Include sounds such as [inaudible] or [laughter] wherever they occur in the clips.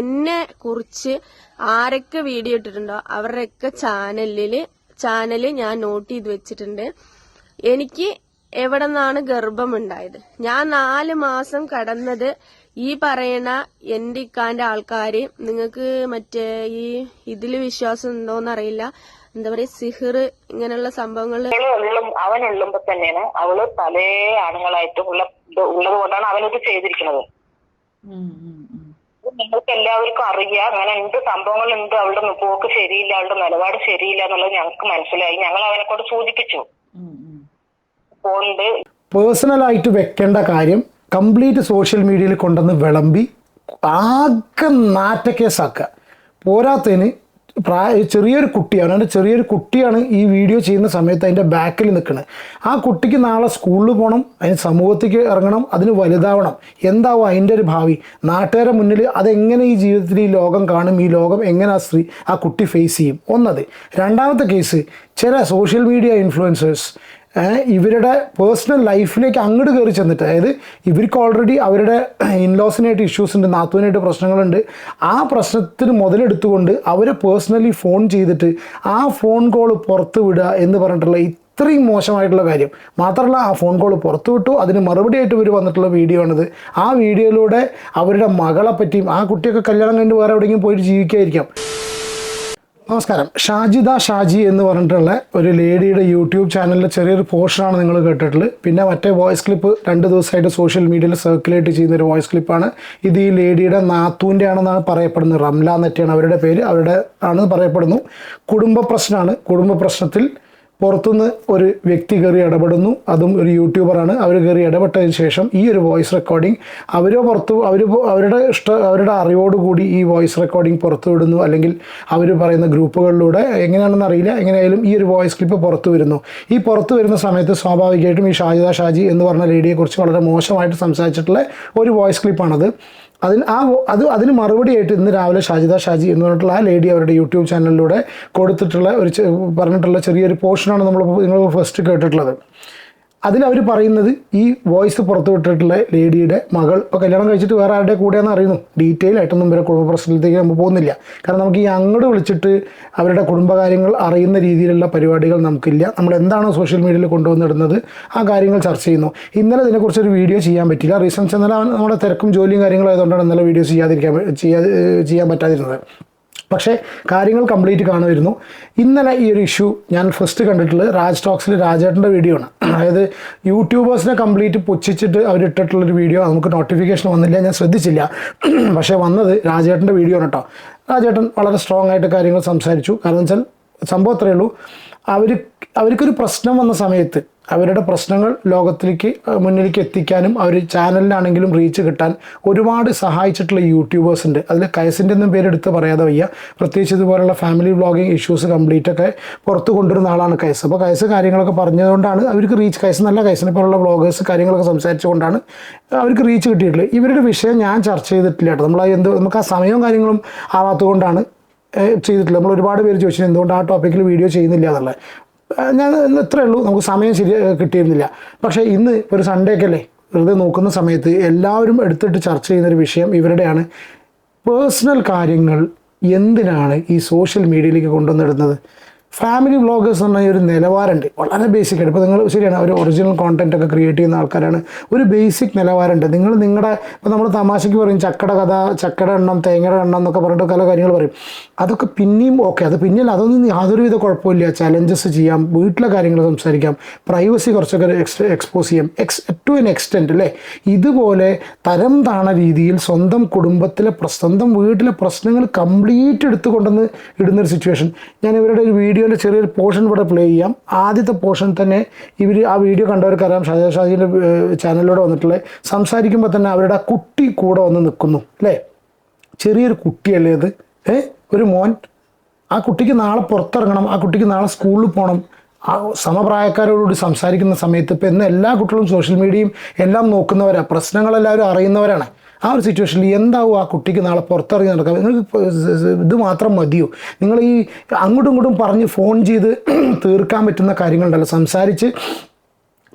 എന്നെ കുറിച്ച് ആരൊക്കെ വീഡിയോ ഇട്ടിട്ടുണ്ടോ അവരുടെയൊക്കെ ചാനലിൽ ചാനൽ ഞാൻ നോട്ട് ചെയ്ത് വെച്ചിട്ടുണ്ട്. എനിക്ക് എവിടെ നിന്നാണ് ഗർഭമുണ്ടായത്? ഞാൻ നാല് മാസം കടന്നത് ഈ പറയണ എന്റെ ഇക്കാന്റെ ആൾക്കാര്. നിങ്ങൾക്ക് മറ്റേ ഈ ഇതിൽ വിശ്വാസം ഉണ്ടോന്ന് അറിയില്ല എന്താ പറയാ സിഹിർ ഇങ്ങനെയുള്ള സംഭവങ്ങൾ. ഉള്ളും അവൻ ഉള്ളുമ്പോ തന്നെയാണ്. അവൾ പല ആണുങ്ങളായിട്ടും ഉള്ള ഉള്ളത് കൊണ്ടാണ് അവനത് ചെയ്തിരിക്കുന്നത്. നിങ്ങൾക്ക് എല്ലാവർക്കും അറിയാം. അങ്ങനെ എന്ത് സംഭവങ്ങളുണ്ട്? അവളുടെ പോക്ക് ശരിയില്ല അവളുടെ നിലപാട് ശരിയില്ല എന്നുള്ളത് ഞങ്ങൾക്ക് മനസ്സിലായി. ഞങ്ങൾ അവനെ കൊണ്ട് സൂചിപ്പിച്ചു പേഴ്സണൽ പേഴ്സണലായിട്ട് വെക്കേണ്ട കാര്യം കംപ്ലീറ്റ് സോഷ്യൽ മീഡിയയിൽ കൊണ്ടുവന്ന് വിളമ്പി ആകെ നാറ്റക്കേസാക്കുക. പോരാത്തതിന് പ്രായ ചെറിയൊരു കുട്ടിയാണ് അതിന്റെ ചെറിയൊരു കുട്ടിയാണ് ഈ വീഡിയോ ചെയ്യുന്ന സമയത്ത് അതിന്റെ ബാക്കിൽ നിൽക്കുന്നത് ആ കുട്ടിക്ക് നാളെ സ്കൂളിൽ പോകണം അതിന് സമൂഹത്തേക്ക് ഇറങ്ങണം അതിന് വലുതാവണം. എന്താവും അതിന്റെ ഒരു ഭാവി? നാട്ടുകാരെ മുന്നിൽ അതെങ്ങനെ ഈ ജീവിതത്തിൽ ഈ ലോകം കാണും? ഈ ലോകം എങ്ങനെ ആ സ്ത്രീ ആ കുട്ടി ഫേസ് ചെയ്യും? ഒന്നത്. രണ്ടാമത്തെ കേസ് ചില സോഷ്യൽ മീഡിയ ഇൻഫ്ലുവൻസേഴ്സ് ഇവരുടെ പേഴ്സണൽ ലൈഫിലേക്ക് അങ്ങോട്ട് കയറി ചെന്നിട്ട് അതായത് ഇവർക്ക് ഓൾറെഡി അവരുടെ ഇൻലോസിനായിട്ട് ഇഷ്യൂസ് ഉണ്ട് നാത്തുവിനായിട്ട് പ്രശ്നങ്ങളുണ്ട്. ആ പ്രശ്നത്തിന് മുതലെടുത്തുകൊണ്ട് അവരെ പേഴ്സണലി ഫോൺ ചെയ്തിട്ട് ആ ഫോൺ കോൾ പുറത്ത് വിടുക എന്ന് പറഞ്ഞിട്ടുള്ള ഇത്രയും മോശമായിട്ടുള്ള കാര്യം. മാത്രമല്ല ആ ഫോൺ കോൾ പുറത്തു വിട്ടു. അതിന് മറുപടി ആയിട്ട് ഇവർ വന്നിട്ടുള്ള വീഡിയോ ആണിത്. ആ വീഡിയോയിലൂടെ അവരുടെ മകളെ പറ്റിയും ആ കുട്ടിയൊക്കെ കല്യാണം കഴിഞ്ഞ് വേറെ എവിടെയെങ്കിലും പോയിട്ട് ജീവിക്കായിരിക്കാം. നമസ്കാരം. ഷാജിദ ഷാജി എന്ന് പറഞ്ഞിട്ടുള്ള ഒരു ലേഡിയുടെ യൂട്യൂബ് ചാനലിലെ ചെറിയൊരു പോർഷനാണ് നിങ്ങൾ കേട്ടിട്ടുള്ളത്. പിന്നെ മറ്റേ വോയിസ് ക്ലിപ്പ് രണ്ട് ദിവസമായിട്ട് സോഷ്യൽ മീഡിയയിൽ സർക്കുലേറ്റ് ചെയ്യുന്ന ഒരു വോയിസ് ക്ലിപ്പാണ് ഇത് ഈ ലേഡിയുടെ നാത്തൂന്റെ ആണെന്നാണ് പറയപ്പെടുന്നത്. റംല എന്നൊക്കെയാണ് അവരുടെ പേര്. അവരുടെ ആണെന്ന് പറയപ്പെടുന്നു. കുടുംബ പ്രശ്നമാണ്. കുടുംബ പ്രശ്നത്തിൽ പുറത്തുനിന്ന് ഒരു വ്യക്തി കയറി ഇടപെടുന്നു. അതും ഒരു യൂട്യൂബറാണ് അവർ കയറി ഇടപെട്ടതിന് ശേഷം ഈ ഒരു വോയിസ് റെക്കോർഡിംഗ് അവരോ പുറത്തു അവർ അവരുടെ ഇഷ്ട അവരുടെ അറിവോടുകൂടി ഈ വോയിസ് റെക്കോർഡിംഗ് പുറത്തു വിടുന്നു. അല്ലെങ്കിൽ അവർ പറയുന്ന ഗ്രൂപ്പുകളിലൂടെ എങ്ങനെയാണെന്ന് അറിയില്ല. എങ്ങനെയായാലും ഈ ഒരു വോയിസ് ക്ലിപ്പ് പുറത്തു വരുന്നു. ഈ പുറത്തു വരുന്ന സമയത്ത് സ്വാഭാവികമായിട്ടും ഈ ഷാജിദ ഷാജി എന്ന് പറഞ്ഞ ലേഡിയെക്കുറിച്ച് വളരെ മോശമായിട്ട് സംസാരിച്ചിട്ടുള്ള ഒരു വോയിസ് ക്ലിപ്പാണത് അതിന് ആ അത് അതിന് മറുപടിയായിട്ട് ഇന്ന് രാവിലെ ഷാജിദ ഷാജി എന്ന് പറഞ്ഞിട്ടുള്ള ആ ലേഡി അവരുടെ യൂട്യൂബ് ചാനലിലൂടെ കൊടുത്തിട്ടുള്ള ഒരു പറഞ്ഞിട്ടുള്ള ചെറിയൊരു പോർഷനാണ് നമ്മൾ നിങ്ങൾ ഫസ്റ്റ് കേട്ടിട്ടുള്ളത്. അതിൽ അവർ പറയുന്നത് ഈ വോയിസ് പുറത്തു വിട്ടിട്ടുള്ള ലേഡിയുടെ മകൾ ഇപ്പോൾ കല്യാണം കഴിച്ചിട്ട് വേറെ ആരുടെ കൂടെയാണെന്ന് അറിയുന്നു. ഡീറ്റെയിൽ ആയിട്ടൊന്നും ഇവരെ കുടുംബ പ്രശ്നത്തിലേക്ക് നമ്മൾ പോകുന്നില്ല. കാരണം നമുക്ക് ഈ അങ്ങോട്ട് വിളിച്ചിട്ട് അവരുടെ കുടുംബകാര്യങ്ങൾ അറിയുന്ന രീതിയിലുള്ള പരിപാടികൾ നമുക്കില്ല. നമ്മൾ എന്താണോ സോഷ്യൽ മീഡിയയിൽ കൊണ്ടുവന്നിടുന്നത് ആ കാര്യങ്ങൾ ചർച്ച ചെയ്യുന്നു. ഇന്നലെ ഇതിനെക്കുറിച്ച് ഒരു വീഡിയോ ചെയ്യാൻ പറ്റില്ല റീസൺസ് ഇന്നലെ നമ്മുടെ തിരക്കും ജോലിയും കാര്യങ്ങളും ആയതുകൊണ്ടാണ് ഇന്നലെ വീഡിയോ ചെയ്യാതിരിക്കാൻ ചെയ്യാതെ ചെയ്യാ ചെയ്യാൻ പറ്റാതിരുന്നത്. പക്ഷേ കാര്യങ്ങൾ കംപ്ലീറ്റ് കാണുമായിരുന്നു. ഇന്നലെ ഈ ഒരു ഇഷ്യൂ ഞാൻ ഫസ്റ്റ് കണ്ടിട്ടുള്ളത് രാജ് ടോക്സിൽ രാജേട്ടന്റെ വീഡിയോ ആണ്. അതായത് യൂട്യൂബേഴ്സിനെ കംപ്ലീറ്റ് പുച്ഛിച്ചിട്ട് അവരിട്ടിട്ടുള്ളൊരു വീഡിയോ നമുക്ക് നോട്ടിഫിക്കേഷൻ വന്നില്ല ഞാൻ ശ്രദ്ധിച്ചില്ല. [clears throat] പക്ഷേ വന്നത് രാജേട്ടന്റെ വീഡിയോ ആണ് കേട്ടോ രാജേട്ടൻ വളരെ സ്ട്രോങ് ആയിട്ട് കാര്യങ്ങൾ സംസാരിച്ചു. കാരണം വെച്ചാൽ സംഭവം അത്രയേ ഉള്ളൂ. അവർ അവർക്കൊരു പ്രശ്നം വന്ന സമയത്ത് അവരുടെ പ്രശ്നങ്ങൾ ലോകത്തിലേക്ക് മുന്നിലേക്ക് എത്തിക്കാനും അവർ ചാനലിനാണെങ്കിലും റീച്ച് കിട്ടാൻ ഒരുപാട് സഹായിച്ചിട്ടുള്ള യൂട്യൂബേഴ്സ് ഉണ്ട് അതിൽ കയസിന്റെ ഒന്നും പേരെടുത്ത് പറയാതെ വയ്യ. പ്രത്യേകിച്ച് ഇതുപോലുള്ള ഫാമിലി വ്ളോഗിങ് ഇഷ്യൂസ് കംപ്ലീറ്റ് ഒക്കെ പുറത്ത് കൊണ്ടുവരുന്ന ആളാണ് കയസ്. അപ്പോൾ കയസ് കാര്യങ്ങളൊക്കെ പറഞ്ഞതുകൊണ്ടാണ് അവർക്ക് റീച്ച് കയസ് നല്ല കയസിനെ പോലുള്ള വ്ളോഗേഴ്സ് കാര്യങ്ങളൊക്കെ സംസാരിച്ചുകൊണ്ടാണ് അവർക്ക് റീച്ച് കിട്ടിയിട്ടുള്ളത്. ഇവരുടെ വിഷയം ഞാൻ ചർച്ച ചെയ്തിട്ടില്ല കേട്ടോ. നമ്മൾ എന്ത് നമുക്ക് ആ സമയവും കാര്യങ്ങളും ആവാത്തതുകൊണ്ടാണ് ചെയ്തിട്ടില്ല. നമ്മൾ ഒരുപാട് പേര് ചോദിച്ചു എന്തുകൊണ്ട് ആ ടോപ്പിക്കിൽ വീഡിയോ ചെയ്യുന്നില്ല? എന്നുള്ളത് ഞാൻ ഇത്രേ ഉള്ളൂ. നമുക്ക് സമയം ശരി കിട്ടിയിരുന്നില്ല. പക്ഷേ ഇന്ന് ഒരു സൺഡേ ഒക്കെ അല്ലേ? വെറുതെ നോക്കുന്ന സമയത്ത് എല്ലാവരും എടുത്തിട്ട് ചർച്ച ചെയ്യുന്നൊരു വിഷയം ഇവരുടെയാണ്. പേഴ്സണൽ കാര്യങ്ങൾ എന്തിനാണ് ഈ സോഷ്യൽ മീഡിയയിലേക്ക് കൊണ്ടുവന്നിടുന്നത്? ഫാമിലി വ്ളോഗേഴ്സ് എന്ന് പറഞ്ഞാൽ ഒരു നിലവാരമുണ്ട്. വളരെ ബേസിക് ആയിട്ട്. ഇപ്പോൾ നിങ്ങൾ ശരിയാണ് ഒരു ഒറിജിനൽ കോണ്ടന്റ് ഒക്കെ ക്രിയേറ്റ് ചെയ്യുന്ന ആൾക്കാരാണ്. ഒരു ബേസിക് നിലവാരമുണ്ട്. നിങ്ങൾ നിങ്ങളുടെ ഇപ്പോൾ നമ്മൾ തമാശയ്ക്ക് പറയും ചക്കട കഥ ചക്കട എണ്ണം തേങ്ങയുടെ എണ്ണം എന്നൊക്കെ പറഞ്ഞിട്ട് പല കാര്യങ്ങൾ പറയും. അതൊക്കെ പിന്നെയും ഓക്കെ അത് പിന്നെയല്ല അതൊന്നും യാതൊരു വിധ കുഴപ്പമില്ല. ചലഞ്ചസ് ചെയ്യാം വീട്ടിലെ കാര്യങ്ങൾ സംസാരിക്കാം പ്രൈവസി കുറച്ചൊക്കെ എക്സ് എക്സ്പോസ് ചെയ്യാം. എക്സ് ടു എൻ എക്സ്റ്റെന്റ് അല്ലേ? ഇതുപോലെ തരം താണ രീതിയിൽ സ്വന്തം കുടുംബത്തിലെ സ്വന്തം വീട്ടിലെ പ്രശ്നങ്ങൾ കംപ്ലീറ്റ് എടുത്തുകൊണ്ടെന്ന് ഇടുന്നൊരു സിറ്റുവേഷൻ ഞാൻ ഇവരുടെ ഒരു വീഡിയോന്റെ ചെറിയൊരു പോർഷൻ ഇവിടെ പ്ലേ ചെയ്യാം. ആദ്യത്തെ പോർഷൻ തന്നെ ഇവർ ആ വീഡിയോ കണ്ടവർക്കറിയാം ഷാജാ ഷാജിന്റെ ചാനലിലൂടെ വന്നിട്ടുള്ള സംസാരിക്കുമ്പോൾ തന്നെ അവരുടെ ആ കുട്ടി കൂടെ വന്ന് നിൽക്കുന്നു അല്ലേ? ചെറിയൊരു കുട്ടിയല്ലേ അത് ഏ? ഒരു മോൻ. ആ കുട്ടിക്ക് നാളെ പുറത്തിറങ്ങണം ആ കുട്ടിക്ക് നാളെ സ്കൂളിൽ പോകണം ആ സമപ്രായക്കാരോടുകൂടി സംസാരിക്കുന്ന സമയത്ത് ഇപ്പം ഇന്ന് എല്ലാ കുട്ടികളും സോഷ്യൽ മീഡിയയും എല്ലാം നോക്കുന്നവരാണ് പ്രശ്നങ്ങളെല്ലാവരും അറിയുന്നവരാണ്. ആ ഒരു സിറ്റുവേഷനിൽ എന്താവും ആ കുട്ടിക്ക് നാളെ പുറത്തിറങ്ങി നടക്കാം നിങ്ങൾക്ക് ഇത് മാത്രം മതിയോ? നിങ്ങൾ ഈ അങ്ങോട്ടും ഇങ്ങോട്ടും പറഞ്ഞ് ഫോൺ ചെയ്ത് [clears throat] തീർക്കാൻ പറ്റുന്ന കാര്യങ്ങളുണ്ടല്ലോ. സംസാരിച്ച്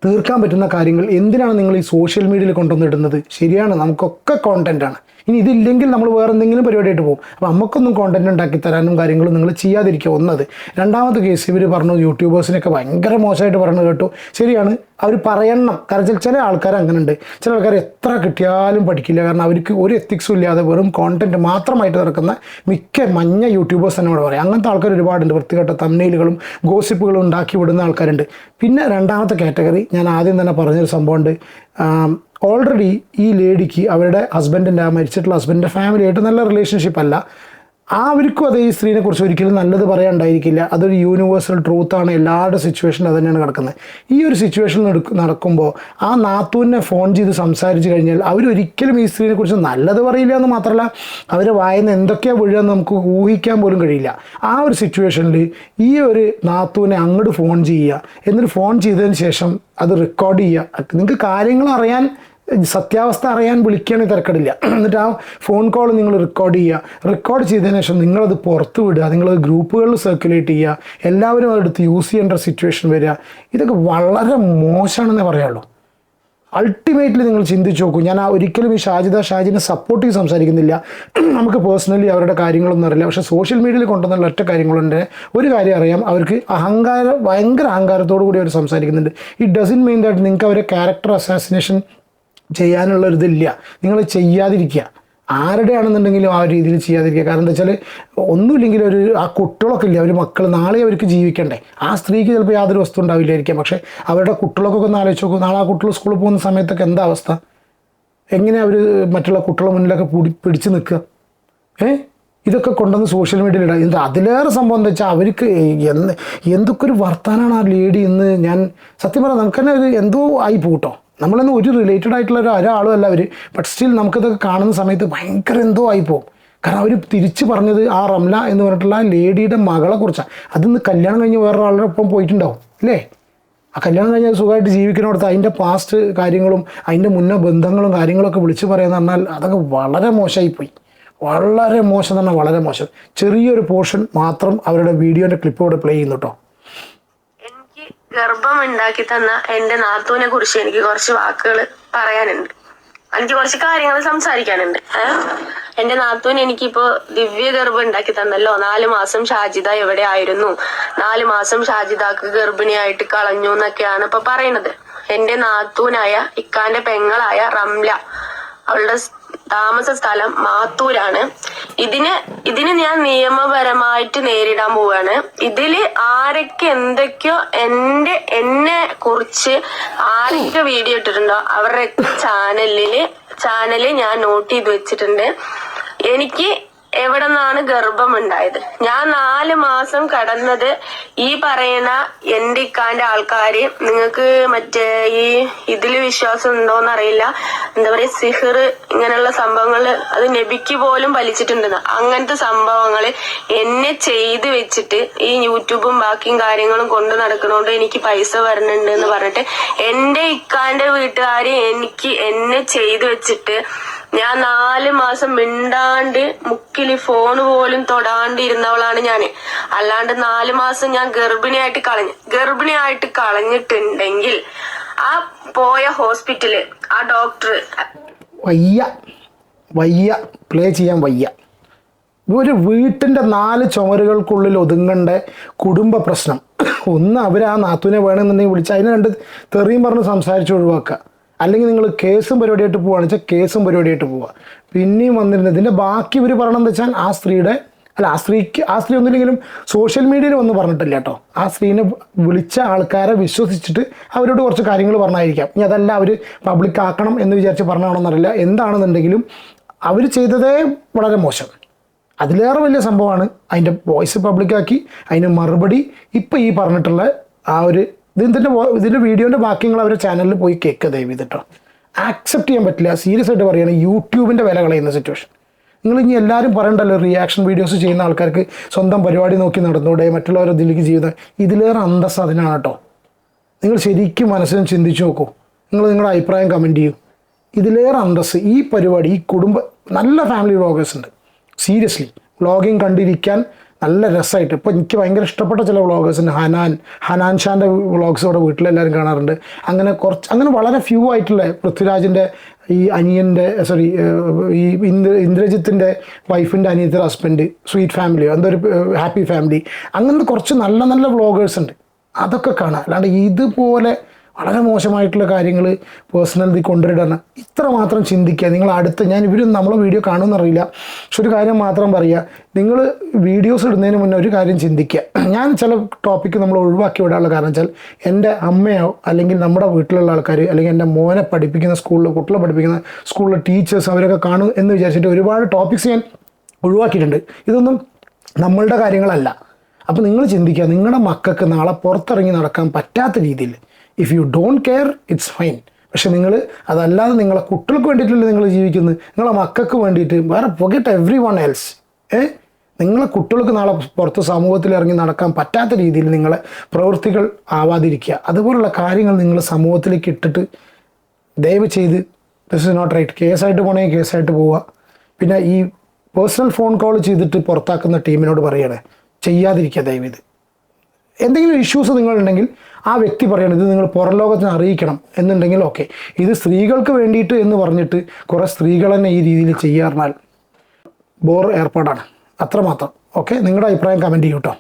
തീർക്കാൻ പറ്റുന്ന കാര്യങ്ങൾ എന്തിനാണ് നിങ്ങൾ ഈ സോഷ്യൽ മീഡിയയിൽ കൊണ്ടുവന്നിടുന്നത് ശരിയാണ് നമുക്കൊക്കെ കോണ്ടന്റ് ആണ്. ഇനി ഇതില്ലെങ്കിൽ നമ്മൾ വേറെ എന്തെങ്കിലും പരിപാടിയായിട്ട് പോകും. അപ്പോൾ നമുക്കൊന്നും കോണ്ടന്റ് ഉണ്ടാക്കി തരാനും കാര്യങ്ങളും നിങ്ങൾ ചെയ്യാതിരിക്കുക. ഒന്നത്. രണ്ടാമത്തെ കേസ് ഇവർ പറഞ്ഞു യൂട്യൂബേഴ്സിനൊക്കെ ഭയങ്കര മോശമായിട്ട് പറഞ്ഞു കേട്ടു. ശരിയാണ്. അവർ പറയണം. കാരണം ചില ആൾക്കാർ അങ്ങനെ ഉണ്ട് ചില ആൾക്കാർ എത്ര കിട്ടിയാലും പഠിക്കില്ല. കാരണം അവർക്ക് ഒരു എത്തിക്സും ഇല്ലാതെ വെറും കോണ്ടന്റ് മാത്രമായിട്ട് നടക്കുന്ന മിക്ക മഞ്ഞ യൂട്യൂബേഴ്സ് തന്നെ ഇവിടെ പറയാം. അങ്ങനത്തെ ആൾക്കാർ ഒരുപാടുണ്ട്. വൃത്തികെട്ട തമ്മിലുകളും ഗോസിപ്പുകളും ഉണ്ടാക്കി വിടുന്ന ആൾക്കാരുണ്ട്. പിന്നെ രണ്ടാമത്തെ കാറ്റഗറി ഞാൻ ആദ്യം തന്നെ പറഞ്ഞൊരു സംഭവമുണ്ട്. ഓൾറെഡി ഈ ലേഡിക്ക് അവരുടെ ഹസ്ബൻഡിന്റെ ആ മരിച്ചിട്ടുള്ള ഹസ്ബൻഡിന്റെ ഫാമിലിയായിട്ട് നല്ല റിലേഷൻഷിപ്പ് അല്ല. അവർക്കും അതേ ഈ സ്ത്രീനെക്കുറിച്ച് ഒരിക്കലും നല്ലത് പറയാണ്ടായിരിക്കില്ല. അതൊരു യൂണിവേഴ്സൽ ട്രൂത്താണ് എല്ലാവരുടെ സിറ്റുവേഷൻ അത് തന്നെയാണ് കിടക്കുന്നത്. ഈ ഒരു സിറ്റുവേഷൻ നടക്കുമ്പോൾ ആ നാത്തൂനെ ഫോൺ ചെയ്ത് സംസാരിച്ച് കഴിഞ്ഞാൽ അവരൊരിക്കലും ഈ സ്ത്രീനെക്കുറിച്ച് നല്ലത് പറയില്ല എന്ന് മാത്രമല്ല അവരെ വായന എന്തൊക്കെയാണ് വീഴുക നമുക്ക് ഊഹിക്കാൻ പോലും കഴിയില്ല. ആ ഒരു സിറ്റുവേഷനിൽ ഈ ഒരു നാത്തൂനെ അങ്ങോട്ട് ഫോൺ ചെയ്യുക. എന്നിട്ട് ഫോൺ ചെയ്തതിന് ശേഷം അത് റെക്കോർഡ് ചെയ്യുക. നിങ്ങൾക്ക് കാര്യങ്ങൾ അറിയാൻ സത്യാവസ്ഥ അറിയാൻ വിളിക്കുകയാണെങ്കിൽ തിരക്കടില്ല എന്നിട്ട് ആ ഫോൺ കോൾ നിങ്ങൾ റെക്കോർഡ് ചെയ്യുക. റെക്കോർഡ് ചെയ്തതിന് ശേഷം നിങ്ങളത് പുറത്ത് വിടുക. നിങ്ങളത് ഗ്രൂപ്പുകളിൽ സർക്കുലേറ്റ് ചെയ്യുക. എല്ലാവരും അതെടുത്ത് യൂസ് ചെയ്യേണ്ട സിറ്റുവേഷൻ വരിക. ഇതൊക്കെ വളരെ മോശമാണെന്നേ പറയുള്ളൂ അൾട്ടിമേറ്റ്ലി നിങ്ങൾ ചിന്തിച്ച് നോക്കൂ. ഞാൻ ആ ഒരിക്കലും ഈ ഷാജിദ ഷാജിനെ സപ്പോർട്ട് ചെയ്ത് സംസാരിക്കുന്നില്ല. നമുക്ക് പേഴ്സണലി അവരുടെ കാര്യങ്ങളൊന്നും അറിയില്ല. പക്ഷേ സോഷ്യൽ മീഡിയയിൽ കൊണ്ടുവന്നുള്ള ഒറ്റ കാര്യങ്ങളുണ്ട്. ഒരു കാര്യം അറിയാം. അവർക്ക് അഹങ്കാരം ഭയങ്കര അഹങ്കാരത്തോടു കൂടി അവർ സംസാരിക്കുന്നുണ്ട്. ഇറ്റ് ഡസൻ മീൻ ദാറ്റ് നിങ്ങൾക്ക് അവരെ ക്യാരക്ടർ അസാസിനേഷൻ ചെയ്യാനുള്ള ഒരു നിങ്ങൾ ചെയ്യാതിരിക്കുക ആരുടെയാണെന്നുണ്ടെങ്കിലും ആ രീതിയിൽ ചെയ്യാതിരിക്കുക കാരണം എന്താ വെച്ചാൽ ഒന്നുമില്ലെങ്കിൽ ഒരു ആ കുട്ടികളൊക്കെ ഇല്ല അവർ മക്കൾ നാളെ അവർക്ക് ജീവിക്കണ്ടേ. ആ സ്ത്രീക്ക് ചിലപ്പോൾ യാതൊരു വസ്തു ഉണ്ടാവില്ലായിരിക്കാം. പക്ഷേ അവരുടെ കുട്ടികളൊക്കെ ഒന്ന് ആലോചിച്ച് നോക്കും. നാളെ ആ കുട്ടികൾ സ്കൂളിൽ പോകുന്ന സമയത്തൊക്കെ എന്താ അവസ്ഥ? എങ്ങനെ അവർ മറ്റുള്ള കുട്ടികളുടെ മുന്നിലൊക്കെ പൂടി പിടിച്ച് നിൽക്കുക ഏ? ഇതൊക്കെ കൊണ്ടുവന്ന് സോഷ്യൽ മീഡിയയിൽ ഇടാം. ഇത് അതിലേറെ സംഭവം എന്താ വെച്ചാൽ അവർക്ക് എന്ത് എന്തൊക്കെ ഒരു വർത്താനാണ് ആ ലേഡി എന്ന് ഞാൻ സത്യം പറഞ്ഞാൽ നമുക്ക് തന്നെ ഒരു എന്തോ ആയി പോട്ടോ. നമ്മളൊന്നും ഒരു റിലേറ്റഡ് ആയിട്ടുള്ള ഒരു ഒരാളും അല്ല അവർ ബട്ട് സ്റ്റിൽ നമുക്കിതൊക്കെ കാണുന്ന സമയത്ത് ഭയങ്കര എന്തോ ആയി പോകും കാരണം അവർ തിരിച്ച് പറഞ്ഞത് ആ റംല എന്ന് പറഞ്ഞിട്ടുള്ള ആ ലേഡിയുടെ മകളെ കുറിച്ചാണ് അതിന്ന് കല്യാണം കഴിഞ്ഞ് വേറൊരാളുടെ ഒപ്പം പോയിട്ടുണ്ടാവും അല്ലേ ആ കല്യാണം കഴിഞ്ഞാൽ സുഖമായിട്ട് ജീവിക്കുന്നിടത്ത് അതിന്റെ പാസ്റ്റ് കാര്യങ്ങളും അതിന്റെ മുന്നേ ബന്ധങ്ങളും കാര്യങ്ങളൊക്കെ വിളിച്ചു പറയാന്ന് പറഞ്ഞാൽ അതൊക്കെ വളരെ മോശമായിപ്പോയി. വളരെ മോശം തന്നെ വളരെ മോശം. ചെറിയൊരു പോർഷൻ മാത്രം അവരുടെ വീഡിയോന്റെ ക്ലിപ്പ് ഇവിടെ പ്ലേ ചെയ്യുന്നു കേട്ടോ ഗർഭം ഉണ്ടാക്കി തന്ന എന്റെ നാത്തുവിനെ കുറിച്ച് എനിക്ക് കുറച്ച് വാക്കുകൾ പറയാനുണ്ട്. എനിക്ക് കുറച്ച് കാര്യങ്ങൾ സംസാരിക്കാനുണ്ട്. എന്റെ നാത്തൂൻ എനിക്കിപ്പോ ദിവ്യ ഗർഭം ഉണ്ടാക്കി തന്നല്ലോ. നാല് മാസം ഷാജിദ എവിടെ ആയിരുന്നു? നാല് മാസം ഷാജിദാക്ക് ഗർഭിണിയായിട്ട് കളഞ്ഞു എന്നൊക്കെയാണ് ഇപ്പൊ പറയുന്നത്. എന്റെ നാത്തൂനായ ഇക്കാന്റെ പെങ്ങളായ റംല. അവളുടെ താമസ സ്ഥലം മാത്തൂരാണ്. ഇതിന് ഇതിന് ഞാൻ നിയമപരമായിട്ട് നേരിടാൻ പോവാണ്. ഇതിൽ ആരൊക്കെ എന്തൊക്കെയോ എന്റെ എന്നെ കുറിച്ച് ആരൊക്കെ വീഡിയോ ഇട്ടിട്ടുണ്ടോ അവരുടെ ചാനലിൽ ചാനൽ ഞാൻ നോട്ട് ചെയ്ത് വെച്ചിട്ടുണ്ട്. എനിക്ക് എവിടെ നിന്നാണ് ഗർഭം ഉണ്ടായത് ഞാൻ നാല് മാസം കടന്നത് ഈ പറയുന്ന എന്റെ ഇക്കാന്റെ ആൾക്കാര്. നിങ്ങൾക്ക് മറ്റേ ഈ ഇതിൽ വിശ്വാസം ഉണ്ടോന്ന് അറിയില്ല എന്താ പറയാ സിഹിർ ഇങ്ങനെയുള്ള സംഭവങ്ങൾ അത് നബിക്ക് പോലും വലിച്ചിട്ടുണ്ടെന്ന് അങ്ങനത്തെ സംഭവങ്ങൾ എന്നെ ചെയ്ത് വെച്ചിട്ട് ഈ യൂട്യൂബും ബാക്കിയും കാര്യങ്ങളും കൊണ്ട് നടക്കണോണ്ട് എനിക്ക് പൈസ വരണുണ്ട് എന്ന് പറഞ്ഞിട്ട് എന്റെ ഇക്കാന്റെ വീട്ടുകാര് എനിക്ക് എന്നെ ചെയ്ത് വെച്ചിട്ട് ഞാൻ നാല് മാസം മിണ്ടാണ്ട് മുക്കിൽ ഫോൺ പോലും തൊടാണ്ടിരുന്നവളാണ് ഞാൻ അല്ലാണ്ട് നാല് മാസം ഞാൻ ഗർഭിണിയായിട്ട് കളഞ്ഞു ഗർഭിണിയായിട്ട് കളഞ്ഞിട്ടുണ്ടെങ്കിൽ ആ പോയ ഹോസ്പിറ്റൽ ആ ഡോക്ടർ വയ്യ വയ്യ പ്ലേ ചെയ്യാൻ വയ്യ. ഒരു വീട്ടിന്റെ നാല് ചുമരുകൾക്കുള്ളിൽ ഒതുങ്ങേണ്ട കുടുംബ പ്രശ്നം. ഒന്ന് അവർ ആ നാത്തുവിനെ വേണമെന്നുണ്ടെങ്കിൽ വിളിച്ച് അതിനെ രണ്ട് തെറിയും പറഞ്ഞ് സംസാരിച്ച് ഒഴിവാക്കുക. അല്ലെങ്കിൽ നിങ്ങൾ കേസും പരിപാടിയായിട്ട് പോവുകയാണെന്ന് വെച്ചാൽ കേസും പരിപാടിയായിട്ട് പോവുക പിന്നെയും വന്നിരുന്നത് ഇതിന്റെ ബാക്കി ഇവർ പറയണമെന്ന് വെച്ചാൽ ആ സ്ത്രീയുടെ അല്ല ആ സ്ത്രീക്ക് ആ സ്ത്രീ ഒന്നുമില്ലെങ്കിലും സോഷ്യൽ മീഡിയയിൽ ഒന്നും പറഞ്ഞിട്ടില്ല കേട്ടോ. ആ സ്ത്രീനെ വിളിച്ച ആൾക്കാരെ വിശ്വസിച്ചിട്ട് അവരോട് കുറച്ച് കാര്യങ്ങൾ പറഞ്ഞായിരിക്കാം. ഇനി അതല്ല അവർ പബ്ലിക് ആക്കണം എന്ന് വിചാരിച്ച് പറഞ്ഞാണെന്നറിയില്ല എന്താണെന്നുണ്ടെങ്കിലും അവർ ചെയ്തതേ വളരെ മോശം. അതിലേറെ വലിയ സംഭവമാണ് അതിന്റെ വോയിസ് പബ്ലിക്കാക്കി അതിന് മറുപടി ഇപ്പം ഈ പറഞ്ഞിട്ടുള്ള ആ ഒരു ഇതിന്റെ ഇതിന്റെ വീഡിയോന്റെ ബാക്കിങ്ങൾ അവരുടെ ചാനലിൽ പോയി കേൾക്കുക ദയവ് ചെയ്തിട്ടോ ആക്സെപ്റ്റ് ചെയ്യാൻ പറ്റില്ല. സീരിയസ് ആയിട്ട് പറയുകയാണ് യൂട്യൂബിന്റെ വില കളയുന്ന സിറ്റുവേഷൻ നിങ്ങൾ ഇനി എല്ലാവരും പറയണ്ടല്ലോ റിയാക്ഷൻ വീഡിയോസ് ചെയ്യുന്ന ആൾക്കാർക്ക് സ്വന്തം പരിപാടി നോക്കി നടന്നൂടെ മറ്റുള്ളവരെ ഇതിലേക്ക് ജീവിതം ഇതിലേറെ അന്തസ് അതിനാണ് കേട്ടോ നിങ്ങൾ ശരിക്കും മനസ്സിലും ചിന്തിച്ചു നോക്കൂ. നിങ്ങൾ നിങ്ങളുടെ അഭിപ്രായം കമന്റ് ചെയ്യൂ. ഇതിലേറെ അന്തസ് ഈ പരിപാടി ഈ കുടുംബ നല്ല ഫാമിലി വ്ളോഗേഴ്സ് ഉണ്ട്. സീരിയസ്ലി വ്ളോഗിങ് കണ്ടിരിക്കാൻ നല്ല രസമായിട്ട്. ഇപ്പോൾ എനിക്ക് ഭയങ്കര ഇഷ്ടപ്പെട്ട ചില വ്ളോഗേഴ്സ് ഉണ്ട്. ഹനാൻ ഹനാൻ ഷാന്റെ വ്ളോഗ്സ് ഇവിടെ വീട്ടിലെല്ലാവരും കാണാറുണ്ട്. അങ്ങനെ കുറച്ച് അങ്ങനെ വളരെ ഫ്യൂ ആയിട്ടുള്ള പൃഥ്വിരാജിന്റെ ഈ അനിയന്റെ സോറി ഈ ഇന്ദ്ര ഇന്ദ്രജിത്തിന്റെ വൈഫിന്റെ അനിയത്തിന്റെ ഹസ്ബൻഡ് സ്വീറ്റ് ഫാമിലി എന്തൊരു ഹാപ്പി ഫാമിലി അങ്ങനത്തെ കുറച്ച് നല്ല നല്ല വ്ളോഗേഴ്സ് ഉണ്ട്. അതൊക്കെ കാണാം. അല്ലാണ്ട് ഇതുപോലെ വളരെ മോശമായിട്ടുള്ള കാര്യങ്ങൾ പേഴ്സണലി ഇതിൽ കൊണ്ടുവരണം ഇത്ര മാത്രം ചിന്തിക്കുക. നിങ്ങൾ അടുത്ത് ഞാൻ ഇവരും നമ്മളെ വീഡിയോ കാണുമെന്നറിയില്ല. പക്ഷെ ഒരു കാര്യം മാത്രം പറയുക. നിങ്ങൾ വീഡിയോസ് ഇടുന്നതിന് മുന്നേ ഒരു കാര്യം ചിന്തിക്കുക. ഞാൻ ചില ടോപ്പിക്ക് നമ്മൾ ഒഴിവാക്കി വിടാനുള്ള കാരണം വെച്ചാൽ എന്റെ അമ്മയോ അല്ലെങ്കിൽ നമ്മുടെ വീട്ടിലുള്ള ആൾക്കാർ അല്ലെങ്കിൽ എന്റെ മോനെ പഠിപ്പിക്കുന്ന സ്കൂളിൽ കുട്ടികളെ പഠിപ്പിക്കുന്ന സ്കൂളിലെ ടീച്ചേഴ്സ് അവരൊക്കെ കാണും എന്ന് വിചാരിച്ചിട്ട് ഒരുപാട് ടോപ്പിക്സ് ഞാൻ ഒഴിവാക്കിയിട്ടുണ്ട്. ഇതൊന്നും നമ്മളുടെ കാര്യങ്ങളല്ല. അപ്പോൾ നിങ്ങൾ ചിന്തിക്കുക നിങ്ങളുടെ മക്കൾക്ക് നാളെ പുറത്തിറങ്ങി നടക്കാൻ പറ്റാത്ത രീതിയിൽ. If you don't care it's fine പക്ഷെ നിങ്ങൾ അതല്ലാതെ നിങ്ങളെ കുട്ടികൾക്ക് വേണ്ടിയിട്ടല്ലേ നിങ്ങൾ ജീവിക്കുന്നത്? നിങ്ങളെ മക്കൾക്ക് വേണ്ടിയിട്ട് വേറെ പൊക്കറ്റ് എവ്രി വൺ എൽസ് ഏ? നിങ്ങളെ കുട്ടികൾക്ക് നാളെ പുറത്ത് സമൂഹത്തിൽ ഇറങ്ങി നടക്കാൻ പറ്റാത്ത രീതിയിൽ നിങ്ങളെ പ്രവൃത്തികൾ ആവാതിരിക്കുക. അതുപോലുള്ള കാര്യങ്ങൾ നിങ്ങൾ സമൂഹത്തിലേക്ക് ഇട്ടിട്ട് ദയവ് ചെയ്ത് ദിസ് ഇസ് നോട്ട് റൈറ്റ് കേസായിട്ട് പോകണമെങ്കിൽ കേസായിട്ട് പോവുക. പിന്നെ ഈ പേഴ്സണൽ ഫോൺ കോൾ ചെയ്തിട്ട് പുറത്താക്കുന്ന ടീമിനോട് പറയണേ ചെയ്യാതിരിക്കുക ദയവീത് എന്തെങ്കിലും ഇഷ്യൂസ് നിങ്ങളുണ്ടെങ്കിൽ ആ വ്യക്തി പറയണം ഇത് നിങ്ങൾ പുറം ലോകത്തിന് അറിയിക്കണം എന്നുണ്ടെങ്കിൽ ഓക്കെ ഇത് സ്ത്രീകൾക്ക് വേണ്ടിയിട്ട് എന്ന് പറഞ്ഞിട്ട് കുറേ സ്ത്രീകൾ തന്നെ ഈ രീതിയിൽ ചെയ്യാറുണ്ടാൽ ബോർ ഏർപ്പാടാണ്. അത്രമാത്രം. ഓക്കെ നിങ്ങളുടെ അഭിപ്രായം കമന്റ് ചെയ്യൂട്ടോ